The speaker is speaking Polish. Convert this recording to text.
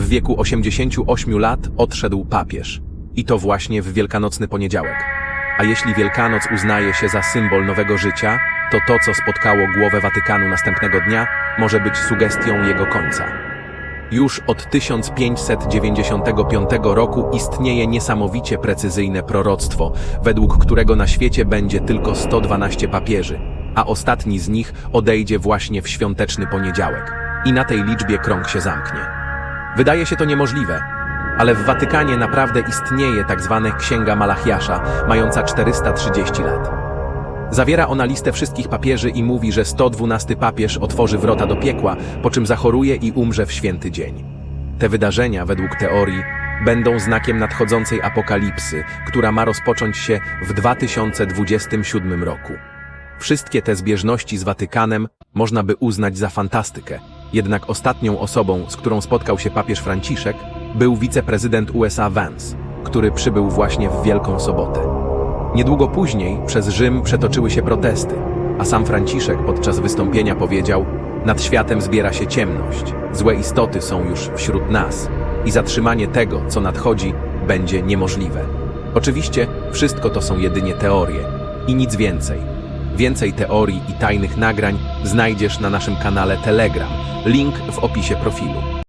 W wieku 88 lat odszedł papież. I to właśnie w wielkanocny poniedziałek. A jeśli Wielkanoc uznaje się za symbol nowego życia, to to, co spotkało głowę Watykanu następnego dnia, może być sugestią jego końca. Już od 1595 roku istnieje niesamowicie precyzyjne proroctwo, według którego na świecie będzie tylko 112 papieży, a ostatni z nich odejdzie właśnie w świąteczny poniedziałek. I na tej liczbie krąg się zamknie. Wydaje się to niemożliwe, ale w Watykanie naprawdę istnieje tak zwana Księga Malachiasza, mająca 430 lat. Zawiera ona listę wszystkich papieży i mówi, że 112 papież otworzy wrota do piekła, po czym zachoruje i umrze w święty dzień. Te wydarzenia, według teorii, będą znakiem nadchodzącej apokalipsy, która ma rozpocząć się w 2027 roku. Wszystkie te zbieżności z Watykanem można by uznać za fantastykę. Jednak ostatnią osobą, z którą spotkał się papież Franciszek, był wiceprezydent USA Vance, który przybył właśnie w Wielką Sobotę. Niedługo później przez Rzym przetoczyły się protesty, a sam Franciszek podczas wystąpienia powiedział: Nad światem zbiera się ciemność, złe istoty są już wśród nas i zatrzymanie tego, co nadchodzi, będzie niemożliwe. Oczywiście wszystko to są jedynie teorie i nic więcej. Więcej teorii i tajnych nagrań znajdziesz na naszym kanale Telegram. Link w opisie profilu.